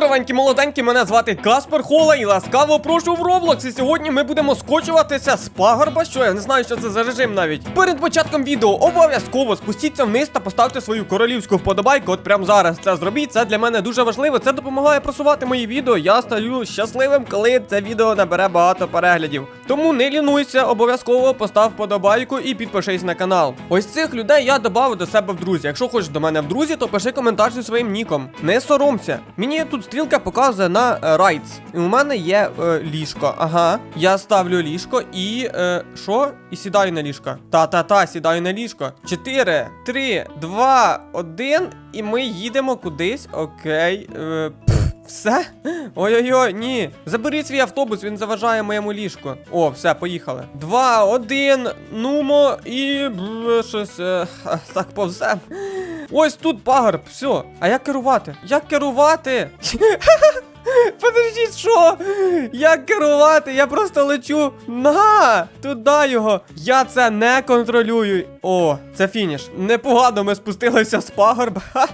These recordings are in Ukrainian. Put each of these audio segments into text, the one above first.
Здоровенькі, молоденькі, мене звати Каспер Хола і ласкаво прошу в Roblox. І сьогодні ми будемо скочуватися з пагорба, що я не знаю, що це за режим навіть. Перед початком відео обов'язково спустіться вниз та поставте свою королівську вподобайку. От прямо зараз це зробіть. Це для мене дуже важливо. Це допомагає просувати мої відео. Я стаю щасливим, коли це відео набере багато переглядів. Тому не лінуйся, обов'язково постав вподобайку і підпишись на канал. Ось цих людей я додав до себе в друзі. Якщо хочеш до мене в друзі, то пиши коментар зі своїм ніком. Не соромся. Мені тут стрілка показує на е, Райтс. І у мене є е, ліжко. Ага. Я ставлю ліжко і. е, Що? І сідаю на ліжко. Та-та-та, сідаю на ліжко. 4, 3, 2, 1. І ми їдемо кудись. Окей. Е, все? Ой-ой-ой, ні. Заберіть свій автобус, він заважає моєму ліжку. О, все, поїхали. Два, один, нумо і щось е, так повзем. Ось тут пагорб, все. А як керувати? Як керувати? Подождіть, що? Як керувати? Я просто лечу на туди його. Я це не контролюю. О, це фініш. Непогано ми спустилися з пагорба.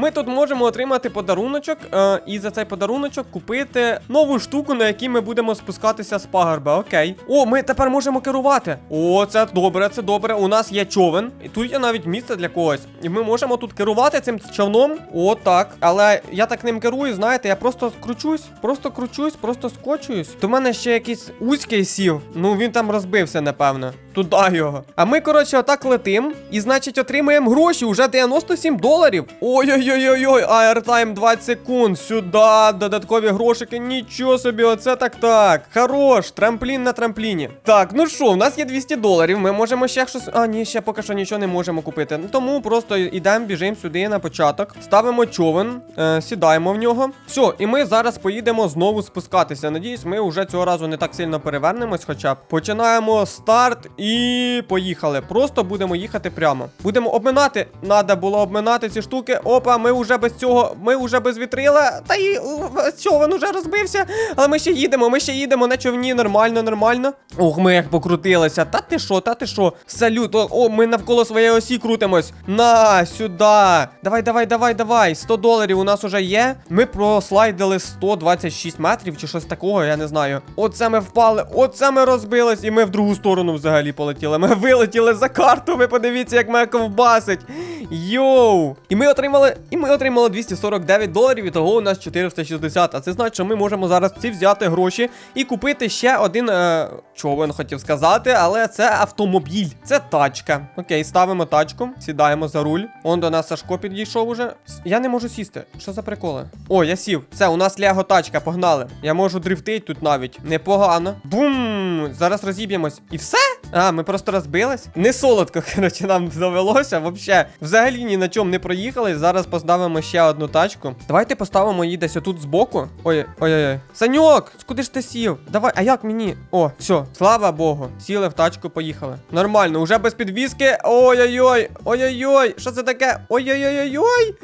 Ми тут можемо отримати подаруночок е, і за цей подаруночок купити нову штуку, на якій ми будемо спускатися з пагорба. Окей. О, ми тепер можемо керувати. О, це добре, це добре. У нас є човен, і тут є навіть місце для когось. І ми можемо тут керувати цим човном. О, так. Але я так ним керую, знаєте, я просто кручусь, просто кручусь, просто скочуюсь. То в мене ще якийсь узький сів. Ну він там розбився, напевно. Туди його. А ми, коротше, отак летим. І, значить, отримаємо гроші. Уже 97 доларів. Ой-ой-ой-ой, аертайм 20 секунд. Сюди, додаткові грошики. Нічого собі, оце так так. Хорош, трамплін на трампліні. Так, ну що, у нас є 200 доларів. Ми можемо ще щось. А, ні, ще поки що нічого не можемо купити. Ну, Тому просто йдемо, біжимо сюди на початок. Ставимо човен, е, сідаємо в нього. Все, і ми зараз поїдемо знову спускатися. Надіюсь, ми вже цього разу не так сильно перевернемось, хоча б. Починаємо старт і поїхали. Просто будемо їхати прямо. Будемо обминати. Надо було обминати ці штуки. Опа, ми вже без цього, ми вже без вітрила. Та е, човен уже розбився. Але ми ще їдемо, ми ще їдемо на човні. Нормально, нормально. Ох, ми як покрутилися. Та ти що, та ти що? Салют, о, о, ми навколо своєї осі крутимось. На, сюди. Давай, давай, давай, давай. 100 доларів у нас уже є. Ми прослайдили 126 метрів чи щось такого, я не знаю. Оце ми впали, оце ми розбились, і ми в другу сторону взагалі полетіли. Ми вилетіли за карту. Ви подивіться, як мене ковбасить. Йоу! І ми отримали, і ми отримали 249 доларів, і того у нас 460. А це значить, що ми можемо зараз ці взяти гроші і купити ще один е, човен, хотів сказати, але це автомобіль, це тачка. Окей, ставимо тачку, сідаємо за руль. Он до нас Сашко підійшов уже. Я не можу сісти. Що за приколи? О, я сів. Все, у нас лего тачка, погнали. Я можу дрифтить тут навіть. Непогано. Бум! Зараз розіб'ємось. І все? А, ми просто розбились. Не солодко, коротше, нам довелося. Вообще, взагалі ні на чому не проїхали. Зараз поставимо ще одну тачку. Давайте поставимо її десь отут збоку. Ой, ой-ой-ой. Саньок, куди ж ти сів? Давай, а як мені? О, все, слава Богу. Сіли в тачку, поїхали. Нормально, уже без підвіски. Ой-ой-ой. Ой-ой-ой. Що це таке? Ой-ой-ой-ой.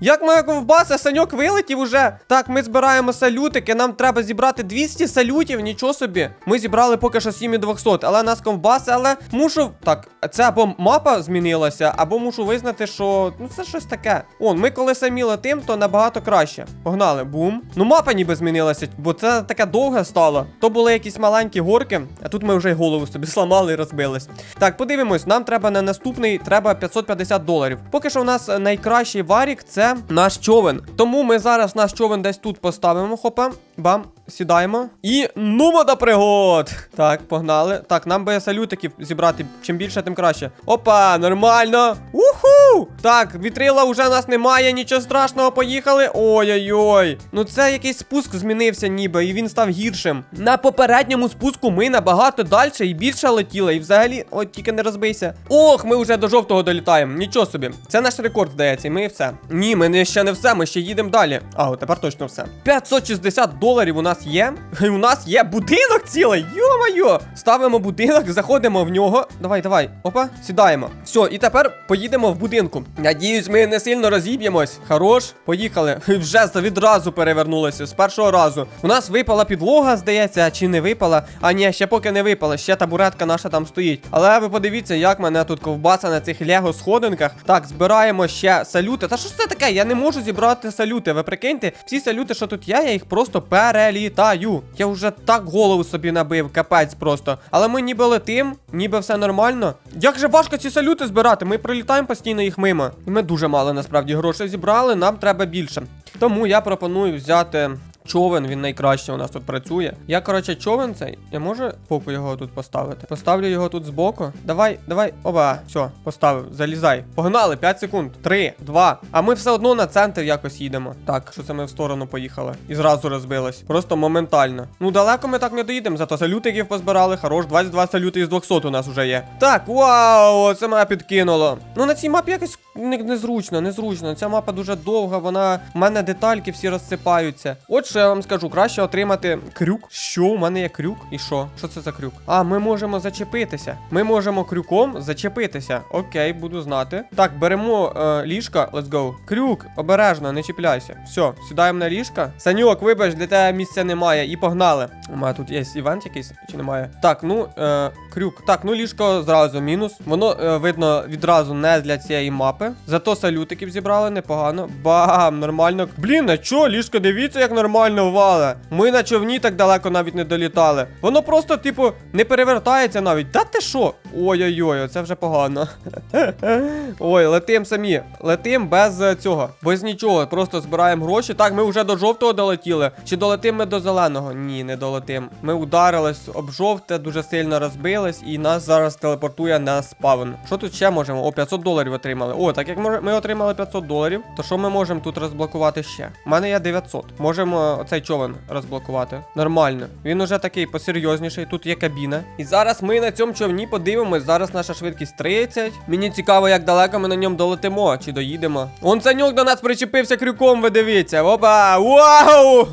Як моя ковбаса, саньок вилетів уже. Так, ми збираємо салютики. Нам треба зібрати 200 салютів, нічого собі. Ми зібрали поки що 7200, але нас ковбаси, але мушу. Так, це або мапа змінилася, або мушу визнати, що ну це щось таке. Он, ми коли самі летим, то набагато краще. Погнали, бум. Ну мапа ніби змінилася, бо це таке довге стало. То були якісь маленькі горки, а тут ми вже й голову собі сламали і розбились. Так, подивимось, нам треба на наступний, треба 550 доларів. Поки що у нас найкращий варік це наш човен. Тому ми зараз наш човен десь тут поставимо. Хопа, бам, сідаємо. І нумо до пригод. Так, погнали. Так, нам би салютиків зібрати. Чим більше, тим краще. Опа, нормально. Уху! Так, вітрила вже нас немає, нічого страшного, поїхали. Ой-ой-ой. Ну це якийсь спуск змінився, ніби, і він став гіршим. На попередньому спуску ми набагато далі і більше летіли. І взагалі, от тільки не розбийся. Ох, ми вже до жовтого долітаємо. Нічого собі. Це наш рекорд, здається, і ми все. Ні, ми не ще не все, ми ще їдемо далі. А, от тепер точно все. 560 доларів у нас є. І у нас є будинок цілий. Йо-майо. Ставимо будинок, заходимо в нього. Давай, давай. Опа, сідаємо. Все, і тепер поїдемо в будинок. Будинку. Надіюсь, ми не сильно розіб'ємось. Хорош, поїхали. Вже відразу перевернулися з першого разу. У нас випала підлога, здається, чи не випала. А ні, ще поки не випала, ще табуретка наша там стоїть. Але ви подивіться, як мене тут ковбаса на цих лего сходинках. Так, збираємо ще салюти. Та що це таке? Я не можу зібрати салюти. Ви прикиньте, всі салюти, що тут є, я їх просто перелітаю. Я вже так голову собі набив, капець просто. Але ми ніби летим, ніби все нормально. Як же важко ці салюти збирати? Ми прилітаємо постійно їх мимо. І ми дуже мало насправді грошей зібрали, нам треба більше. Тому я пропоную взяти. Човен, він найкраще у нас тут працює. Я, коротше, човен цей. Я можу боку його тут поставити? Поставлю його тут збоку. Давай, давай. Оба, все, поставив. Залізай. Погнали, 5 секунд. 3, 2. А ми все одно на центр якось їдемо. Так, що це ми в сторону поїхали. І зразу розбилось. Просто моментально. Ну, далеко ми так не доїдемо, зато салютиків позбирали. Хорош, 22 салюти із 200 у нас вже є. Так, вау, це мене підкинуло. Ну на цій мапі якось не- незручно, незручно. Ця мапа дуже довга, вона. У мене детальки всі розсипаються. От що я вам скажу, краще отримати крюк. Що? У мене є крюк? І що? Що це за крюк? А, ми можемо зачепитися. Ми можемо крюком зачепитися. Окей, буду знати. Так, беремо е, ліжка. Let's go. Крюк, обережно, не чіпляйся. Все, сідаємо на ліжка. Саньок, вибач, для тебе місця немає. І погнали. У мене тут є івент якийсь чи немає? Так, ну, е, крюк. Так, ну ліжко зразу мінус. Воно е, видно відразу не для цієї мапи. Зато салютиків зібрали непогано. Бам, нормально. Блін, а чо? Ліжко, дивіться, як нормально вале. Ми на човні так далеко навіть не долітали. Воно просто, типу, не перевертається навіть. Та ти що? Ой-ой-ой, це вже погано. Ой, летим самі. Летим без е, цього, без нічого. Просто збираємо гроші. Так, ми вже до жовтого долетіли. Чи долетим ми до зеленого? Ні, не долетим. Ми ударились об жовте, дуже сильно розбились, і нас зараз телепортує на спавн. Що тут ще можемо? О, 500 доларів отримали. О, так як ми отримали 500 доларів, то що ми можемо тут розблокувати ще? У мене є 900. Можемо оцей човен розблокувати. Нормально. Він уже такий посерйозніший. Тут є кабіна. І зараз ми на цьому човні подивимось. Зараз наша швидкість 30. Мені цікаво, як далеко ми на ньому долетимо чи доїдемо. Он санюк до нас причепився крюком, ви дивіться. Опа! Вау!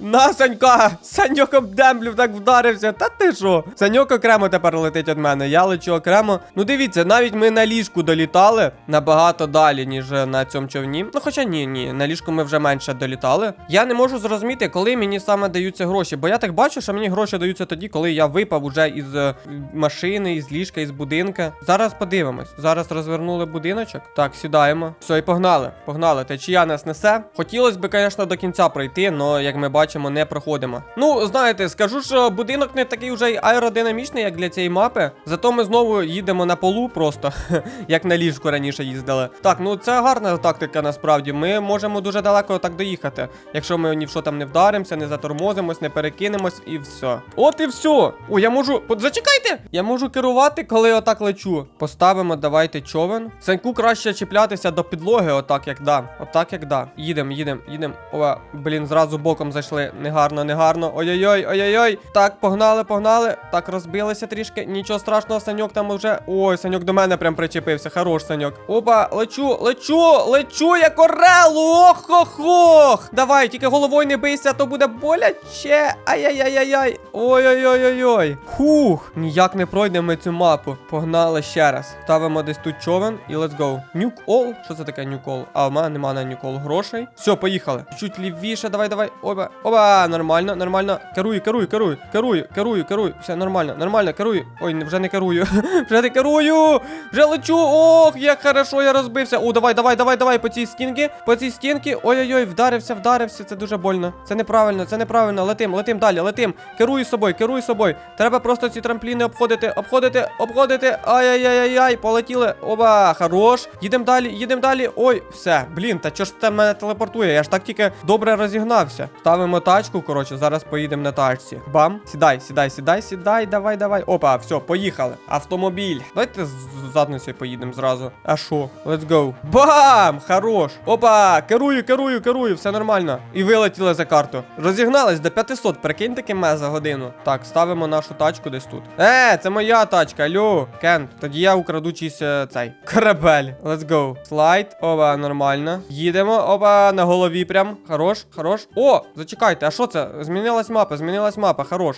На Санька! Саньок обдемблів, так вдарився. Та ти що? Саньок окремо тепер летить від мене. Я лечу окремо. Ну дивіться, навіть ми на ліжку долітали набагато далі, ніж е, на цьому човні. Ну хоча ні, ні, на ліжку ми вже менше долітали. Я не можу зрозуміти, коли мені саме даються гроші, бо я так бачу, що мені гроші даються тоді, коли я випав уже із е, машини, із ліжка, із будинка. Зараз подивимось. Зараз розвернули будиночок. Так, сідаємо. Все, і погнали. Погнали. Течія нас несе. Хотілося б, звісно, до кінця пройти, але як ми бачимо, не проходимо. Ну, знаєте, скажу, що будинок не такий вже й аеродинамічний, як для цієї мапи. Зато ми знову їдемо на полу просто, як на ліжку раніше їздили. Так, ну це гарна тактика насправді. Ми можемо дуже далеко так доїхати. Якщо ми ні в що там не вдаримося, не затормозимось, не перекинемось і все. От і все. О, я можу. Зачекайте! Я можу керувати, коли отак лечу. Поставимо, давайте човен. Саньку краще чіплятися до підлоги, отак як да. Отак як да. Їдем, їдем, їдем. О, блін, зразу боком зайшли. Негарно, негарно. Ой-ой-ой, ой-ой-ой. Так, погнали, погнали. Так, розбилися трішки. Нічого страшного, Саньок там уже. Ой, Саньок до мене прям причепився. Хорош, Саньок. Опа, лечу, лечу, лечу, як орел. Ох-ох-ох. Давай, тільки головою не бийся, а то буде боляче. Ай-яй-яй-яй-яй. Ой-ой-ой-ой-ой. Хух. Ніяк не пройдемо цю мапу. Погнали ще раз. Ставимо десь тут човен і let's go. Нюк ол. Що це таке нюк ол? А в мене нема на нюк ол грошей. Все, поїхали. Чуть лівіше, давай, давай. Оба. Оба, нормально, нормально. Керую, керую, керую, керую, керую, керую. Все нормально, нормально, керую. Ой, вже не керую. вже не керую. Вже лечу. Ох, як хорошо я розбився. О, давай, давай, давай, давай по цій стінки. По цій стінки. Ой-ой-ой, вдарився, вдарився. Це дуже больно. Це неправильно, це неправильно. Летим, летим далі, летим. Керуй собою, керуй собою. Треба просто ці трампліни обходити, обходити, обходити. Ай-яй-яй-яй, полетіли. Оба, хорош. Їдемо далі, їдемо далі. Ой, все. Блін, та чого ж це мене телепортує? Я ж так тільки добре розігнався. Ставимо тачку, коротше, зараз поїдемо на тачці. Бам. Сідай, сідай, сідай, сідай, давай, давай. Опа, все, поїхали. Автомобіль. Давайте з задницею поїдемо зразу. А що? Let's go. Бам! Хорош. Опа, керую, керую, керую, все нормально. І вилетіли за карту. Розігнались до 500, прикинь таке ме за годину. Так, ставимо нашу тачку десь тут. Е, це моя тачка, алло. Кент, тоді я украду чийсь е, цей корабель. Let's go. Слайд. Опа, нормально. Їдемо. Опа, на голові прям. Хорош, хорош. О, зачекай. Чекайте, а що це? Змінилась мапа, змінилась мапа, хорош.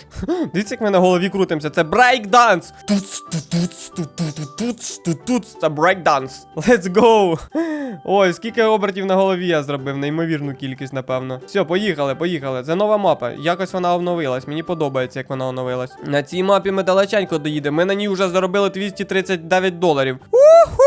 Дивіться, як ми на голові крутимося. Це брейкданс. Туц, ту-туц, ту-ту-ту-туц, ту-туц. Це брейкданс. Let's go. Ой, скільки обертів на голові я зробив, неймовірну кількість, напевно. Все, поїхали, поїхали. Це нова мапа. Якось вона оновилась. Мені подобається, як вона оновилась. На цій мапі ми далеченько доїдемо. Ми на ній вже заробили 239 доларів. Уху!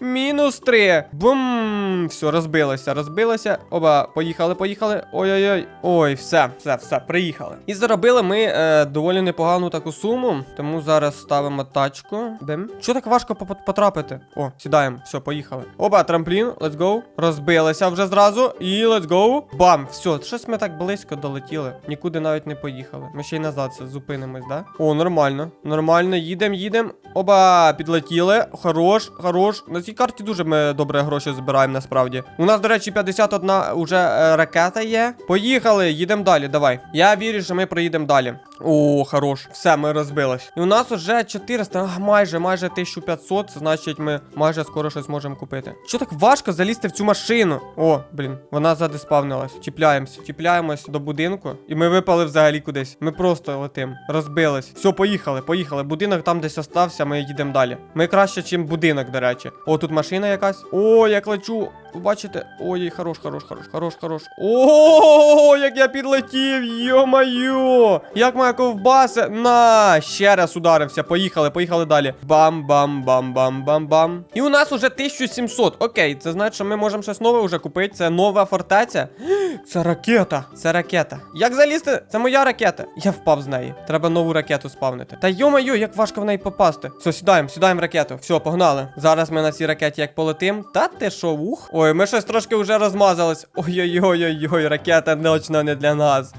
Мінус 3. Бум! Все, розбилося, розбилося. Оба, поїхали, поїхали. Ой-ой-ой. Ой, все, все, все, приїхали. І заробили ми е, доволі непогану таку суму. Тому зараз ставимо тачку. Бим. Що так важко потрапити? О, сідаємо. Все, поїхали. Оба, трамплін, let's go. Розбилися вже зразу. І let's go. Бам! Все, щось ми так близько долетіли. Нікуди навіть не поїхали. Ми ще й назад зупинимось, да? О, нормально. Нормально, їдемо, їдемо. Оба, підлетіли. Хорош, хорош. На цій карті дуже ми добре гроші збираємо насправді. У нас, до речі, 51 уже е, ракета є. Поїхали, їдемо далі. Давай. Я вірю, що ми проїдемо далі. О, хорош. Все, ми розбились. І у нас уже 400, а, майже, майже 1500. Це значить, ми майже скоро щось можемо купити. Що так важко залізти в цю машину? О, блін, вона задиспавнилась. Чіпляємось, чіпляємось до будинку. І ми випали взагалі кудись. Ми просто летим. Розбились. Все, поїхали, поїхали. Будинок там десь остався, ми їдемо далі. Ми краще, чим будинок, до речі. О, тут машина якась. О, як лечу. Ви бачите? Ой, хорош, хорош, хорош, хорош, хорош. О, як я підлетів, йо-моє! Як моя ковбаса. На, ще раз ударився. Поїхали, поїхали далі. Бам-бам-бам-бам-бам-бам. І у нас уже 1700. Окей, це значить, що ми можемо щось нове вже купити. Це нова фортеця. Це ракета. Це ракета. Як залізти? Це моя ракета. Я впав з неї. Треба нову ракету спавнити. Та йо-моє, як важко в неї попасти. Все, сідаємо, сідаємо ракету. Все, погнали. Зараз ми на цій ракеті як полетим. Та ти що, ух? Ой, ми щось трошки вже розмазались. Ой-ой-ой-ой, ракета точно не для нас.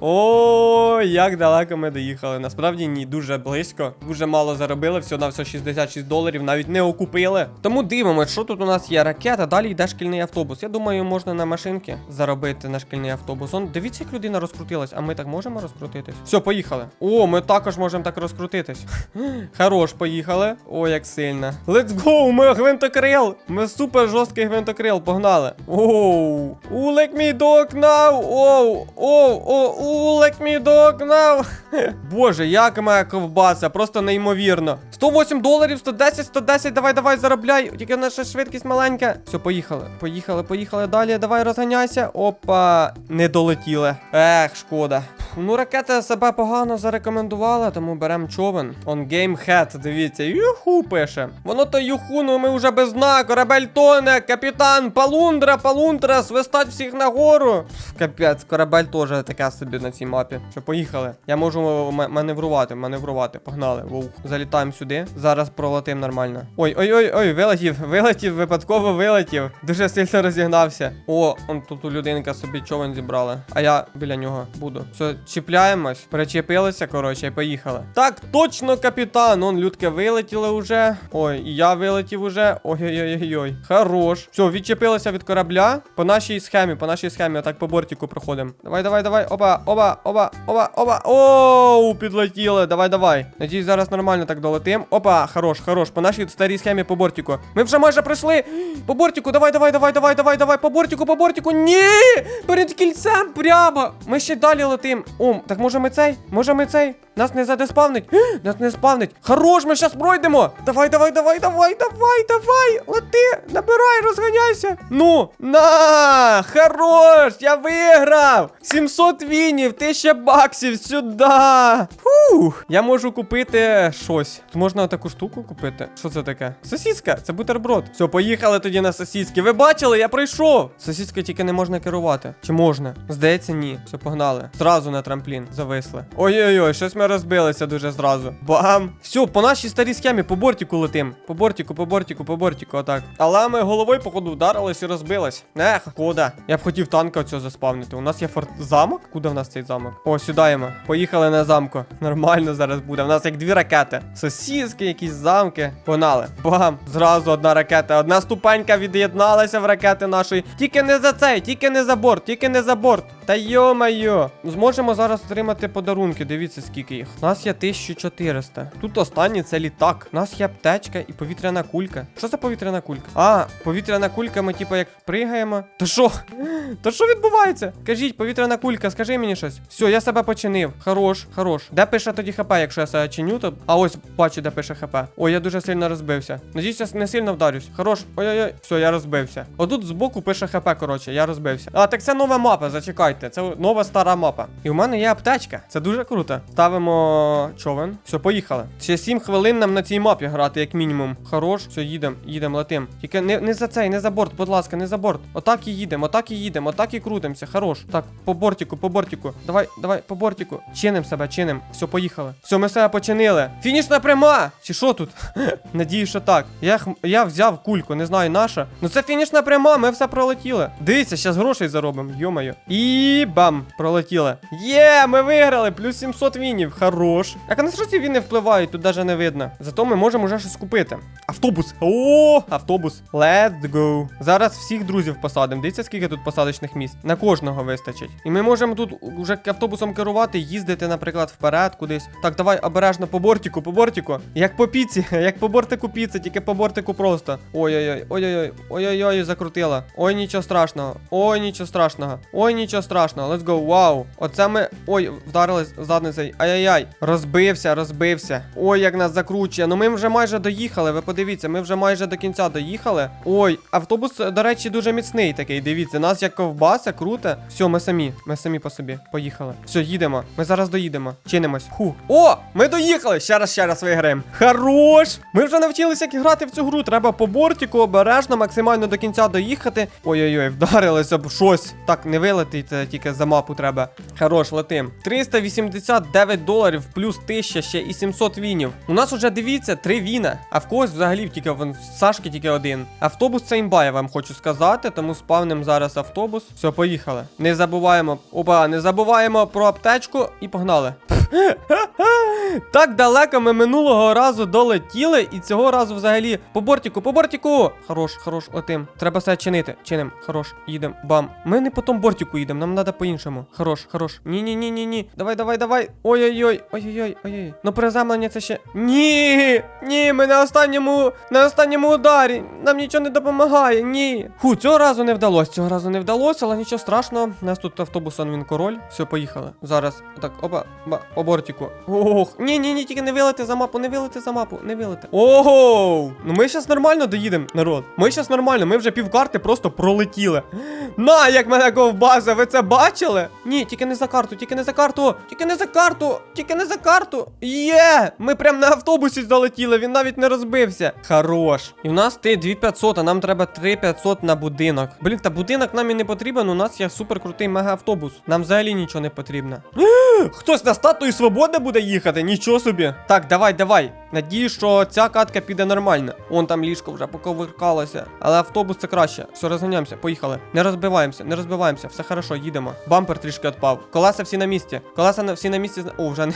О, як далеко ми доїхали. Насправді ні, дуже близько. Дуже мало заробили, всього на все 66 доларів, навіть не окупили. Тому дивимось, що тут у нас є ракета. Далі йде шкільний автобус. Я думаю, можна на машинки заробити на шкільний автобус. Он, дивіться, як людина розкрутилась. А ми так можемо розкрутитись? Все, поїхали. О, ми також можемо так розкрутитись. Хорош, поїхали. О, як сильно. Let's go! Ми гвинтокрил! Ми супер жорсткий гвинтокрил, погнали. Оу. У, like me dog now! Оу, оу, оу, у, like me dog now! Боже, як моя ковбаса, просто неймовірно. 108 доларів, 110, 110, давай, давай, заробляй. Тільки наша швидкість маленька. Все, поїхали. Поїхали, поїхали далі. Давай розганяйся. Опа, не долетіли. Ех, шкода. Ну, ракета себе погано зарекомендувала, тому беремо човен. On game head, дивіться, юху пише. Воно то юху, ну ми вже без дна, корабель тоне, капітан, палундра, палундра, свистать всіх нагору. Капець, корабель теж така собі на цій мапі. Що, поїхали. Я можу м- маневрувати, маневрувати. Погнали. Вовк. Залітаємо сюди. Зараз пролетим нормально. Ой, ой, ой, ой, вилетів, вилетів, випадково вилетів. Дуже сильно розігнався. О, он тут у людинка собі човен зібрала. А я біля нього буду. Все, чіпляємось, причепилися, коротше, і поїхали. Так, точно, капітан. Он людки вилетіли уже. Ой, і я вилетів уже. Ой-ой-ой-ой. Хорош. Все, відчепилися від корабля. По нашій схемі, по нашій схемі, отак по бортику проходимо. Давай, давай, давай. Оба, оба, оба, оба, оба. Оу, підлетіли. Давай, давай. Надіюсь, зараз нормально так долетим. Опа, хорош, хорош. По нашій старій схемі по бортику. Ми вже майже пройшли. По бортику, давай, давай, давай, давай, давай, давай. По бортику, по бортику. Ні! Перед кільцем прямо. Ми ще далі летим. Ум, так може ми цей? Може ми цей? Нас не задеспавнить? Нас не спавнить. Хорош, ми щас пройдемо. Давай, давай, давай, давай, давай, давай. Лети, набирай, розганяйся. Ну, на, хорош, я виграв. 700 вінів, 1000 баксів сюди. Фух, я можу купити щось. Тут можна таку штуку купити. Що це таке? Сосіска, це бутерброд. Все, поїхали тоді на сосіски. Ви бачили, я прийшов. Сосіска тільки не можна керувати. Чи можна? Здається, ні. Все, погнали. Зразу на трамплін. Зависли. Ой-ой-ой, щось ми розбилися дуже зразу. Бам! Все, по нашій старій схемі, по бортику летим. По бортику, по бортику, по бортику, отак. Але ми головою, походу, вдарились і розбились. Ех, куда? Я б хотів танка оцього заспавнити. У нас є форт замок? Куди в нас цей замок? О, сідаємо. Поїхали на замку. Нормально зараз буде. У нас як дві ракети. Сосіски, якісь замки. Погнали. Бам! Зразу одна ракета. Одна ступенька від'єдналася в ракети нашої. Тільки не за цей, тільки не за борт, тільки не за борт. Та йо-майо. Зможемо зараз отримати подарунки. Дивіться, скільки принципі, у нас є 1400. Тут останнє це літак. У нас є аптечка і повітряна кулька. Що за повітряна кулька? А, повітряна кулька, ми типу як пригаємо. То що? То що відбувається? Кажіть, повітряна кулька, скажи мені щось. Все, я себе починив. Хорош, хорош. Де пише тоді хп, якщо я себе чиню, то. А ось бачу, де пише хп. Ой, я дуже сильно розбився. Надіюсь, я не сильно вдарюсь. Хорош. Ой-ой-ой. Все, я розбився. Отут збоку пише хп, коротше, я розбився. А, так це нова мапа, зачекайте. Це нова стара мапа. І у мене є аптечка. Це дуже круто. Ставимо човен. Все, поїхали. Ще 7 хвилин нам на цій мапі грати, як мінімум. Хорош. Все, їдемо, їдемо, летим. Тільки не, не за цей, не за борт, будь ласка, не за борт. Отак і їдемо, отак і їдемо, отак і крутимося. Хорош. Так, по бортику, по бортику. Давай, давай, по бортику. Чиним себе, чиним. Все, поїхали. Все, ми себе починили. Фінішна пряма! Чи що тут? Надію, що так. Я, х- я взяв кульку, не знаю наша. Ну це фінішна пряма, ми все пролетіли. Дивіться, зараз грошей заробимо, йомаю. І бам! Пролетіли. Є, ми виграли! Плюс 700 вінів. Хорош. На що ці віни впливають, тут навіть не видно. Зато ми можемо вже щось купити. Автобус. О, автобус. Let's go. Зараз всіх друзів посадимо. Дивіться, скільки тут посадочних місць. На кожного вистачить. І ми можемо тут вже автобусом керувати, їздити, наприклад, вперед кудись. Так, давай обережно по бортику, по бортику. Як по піці, як по бортику піци, тільки по бортику просто. Ой-ой-ой, ой-ой-ой, ой-ой-ой, закрутила. Ой, нічого страшного. Ой, нічого страшного. Ой, нічого страшного. Let's go. Вау. Оце ми. Ой, вдарились задницею. Ай-яй-яй. Розбився, розбився. Ой, як нас закручує. Ну ми вже майже доїхали. Ви подивіться, ми вже майже до кінця доїхали. Ой, автобус, до речі, дуже міцний такий. Дивіться, нас як ковбаса, круто. Все, ми самі. Ми самі по собі. Поїхали. Все, їдемо. Ми зараз доїдемо. Чинимось. Ху. О! Ми доїхали! Ще раз, ще раз виграємо. Хорош! Ми вже навчилися як грати в цю гру. Треба по бортику обережно, максимально до кінця доїхати. Ой-ой-ой, вдарилися б щось. Так, не вилетить, тільки за мапу треба. Хорош, летим. 389 доларів плюс 1000 ще і 700 вінів. У нас уже дивіться, три віна. А в когось взагалі тільки в Сашки тільки один. Автобус це імба, я вам хочу сказати, тому спавним зараз автобус. Все, поїхали. Не забуваємо. Опа, не забуваємо про аптечку і погнали. Так далеко ми минулого разу долетіли, і цього разу взагалі по бортику, по бортику. Хорош, хорош, летим. Треба все чинити. Чиним. Хорош, їдем. Бам. Ми не по тому бортику їдемо, нам треба по-іншому. Хорош, хорош. Ні, ні, ні, ні, ні. Давай, давай, давай. Ой-ой-ой, ой-ой-ой, ой-ой. Ну приземлення це ще. Ні! Ні, ми на останньому, на останньому ударі. Нам нічого не допомагає. Ні. Ху, цього разу не вдалося. Цього разу не вдалося, але нічого страшного. У нас тут автобусом він король. Все, поїхали. Зараз. Так, опа, ба, по бортику. Ох, ні, ні, ні, тільки не вилити за мапу, не вилити за мапу, не вилити. Ого! Ну ми зараз нормально доїдемо, народ. Ми зараз нормально, ми вже півкарти просто пролетіли. На, як мене ковбаса, ви це бачили? Ні, тільки не за карту, тільки не за карту, тільки не за карту, тільки не за карту. Є! Ми прям на автобусі залетіли, він навіть не розбився. Хорош. І в нас ти 2500, а нам треба 3500 на будинок. Блін, та будинок нам і не потрібен, у нас є супер крутий мега-автобус. Нам взагалі нічого не потрібно. Хтось на статую свободи буде їхати, нічого собі. Так, давай, давай. Надію, що ця катка піде нормально. Вон там ліжко вже поковиркалося. Але автобус це краще. Все, розганяємося, поїхали. Не розбиваємося, не розбиваємося, все хорошо, їдемо. Бампер трішки відпав. Колеса всі на місці. Колеса всі на місці. О, вже не.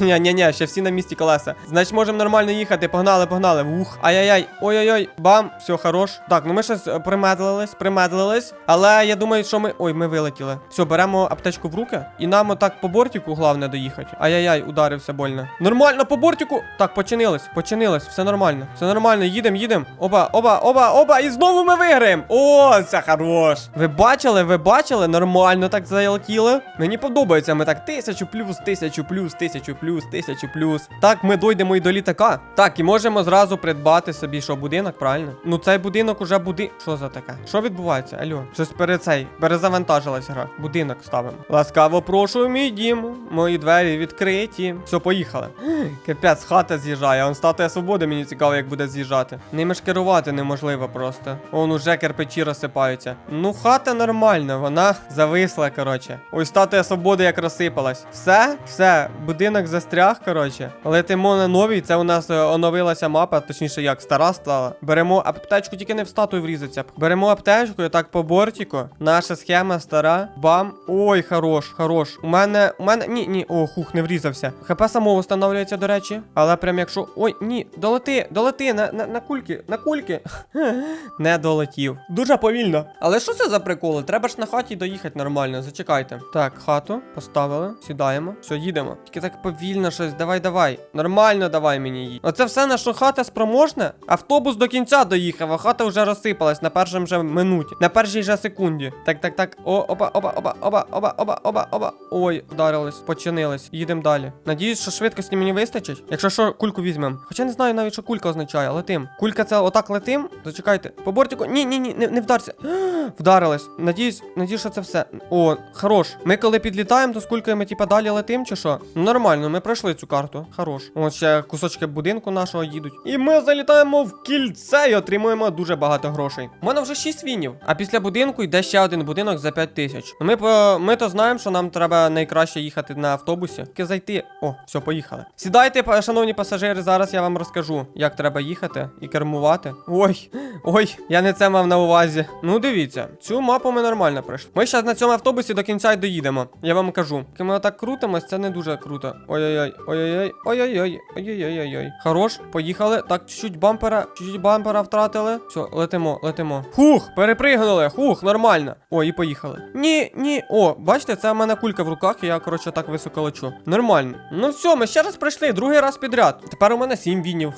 Ні, ні, ні, ще всі на місці колеса. Значить, можемо нормально їхати. Погнали, погнали. Ух. Ай-яй-яй. Ой-ой-ой. Бам. Все, хорош. Так, ну ми щось е, примедлились, примедлились. Але я думаю, що ми. Ой, ми вилетіли. Все, беремо аптечку в руки. І нам отак по бортику головне доїхати. Ай-яй-яй, ударився больно. Нормально по бортику. Так, починилось, починилось. Все нормально. Все нормально, їдемо, їдемо. Оба, оба, оба, оба. І знову ми виграємо. О, це хорош. Ви бачили, ви бачили? Нормально так залетіли. Мені подобається. Ми так тисячу плюс, тисячу плюс, тисячу плюс, тисячу плюс. Так, ми дойдемо і до літака. Так, і можемо зразу придбати собі, що будинок, правильно? Ну цей будинок уже буди. Що за таке? Що відбувається? Алло, щось перед цей перезавантажилась гра. Будинок ставимо. Ласкаво прошу, мій дім. Мої двері відкриті. Все, поїхали. Капець, хата з'їжджає. Он статуя свободи, мені цікаво, як буде з'їжджати. Ними ж керувати неможливо просто. Он уже кирпичі розсипаються. Ну, хата нормальна, вона зависла, коротше. Ой, статуя свободи як розсипалась. Все, все, будинок застряг, коротше. Летимо на новій, це у нас е, оновилася мапа, точніше як стара стала. Беремо аптечку, тільки не в статую врізаться. Беремо аптечку і так по бортику. Наша схема стара. Бам. Ой, хорош, хорош. У мене. У мене. Ні, ні. О, хух, не врізався. ХП само встановлюється, до речі. Але прям якщо. Ой, ні, долети, долети, на, на, на кульки, на кульки. Не долетів. Дуже повільно. Але що це за приколи? Треба ж на хаті доїхати нормально. Зачекайте. Так, хату поставили, сідаємо. Все, їдемо. Тільки так повільно щось. Давай, давай. Нормально давай мені їдь. Оце все на що хата спроможна? Автобус до кінця доїхав, а хата вже розсипалась на першому же минуті. На першій же секунді. Так, так, так. О, опа, опа, опа, опа, опа, опа, опа, опа. Ой, вдарились, починились. Їдемо далі. Надіюсь, що швидкості мені вистачить. Якщо що, кульку візьмемо. Хоча не знаю навіть, що кулька означає. Летим. Кулька це отак летим. Зачекайте. По бортику. Ні, ні, ні, не, не вдарся. Вдарились. Надіюсь, надіюсь, що це все. О, хорош. Ми коли підлітаємо, то з ми типа далі летим, чи що? Нормально, ми пройшли цю карту. Хорош. От ще кусочки будинку нашого їдуть. І ми залітаємо в кільце і отримуємо дуже багато грошей. У мене вже 6 вінів. А після будинку йде ще один будинок за 5 тисяч. Ми ми то знаємо, що нам треба найкраще їхати на автобусі. Тільки зайти. О, все, поїхали. Сідайте, шановні пасажири. Зараз я вам розкажу, як треба їхати і кермувати. Ой, ой, я не це мав на увазі. Ну дивіться, цю мапу ми нормально пройшли. Ми зараз на цьому автобусі до кінця й доїдемо. Я вам кажу. Коли ми отак крутимось, це не дуже круто. Ой-ой-ой, ой-ой-ой, ой-ой-ой, ой-ой-ой-ой. Хорош, поїхали. Так, чуть-чуть бампера, чуть-чуть бампера втратили. Все, летимо, летимо. Хух, перепригнули, хух, нормально. О, і поїхали. Ні, ні. О, бачите, це в мене кулька в руках, і я, коротше, так високо лечу. Нормально. Ну все, ми ще раз прийшли, другий раз підряд. Тепер у мене сім вінів.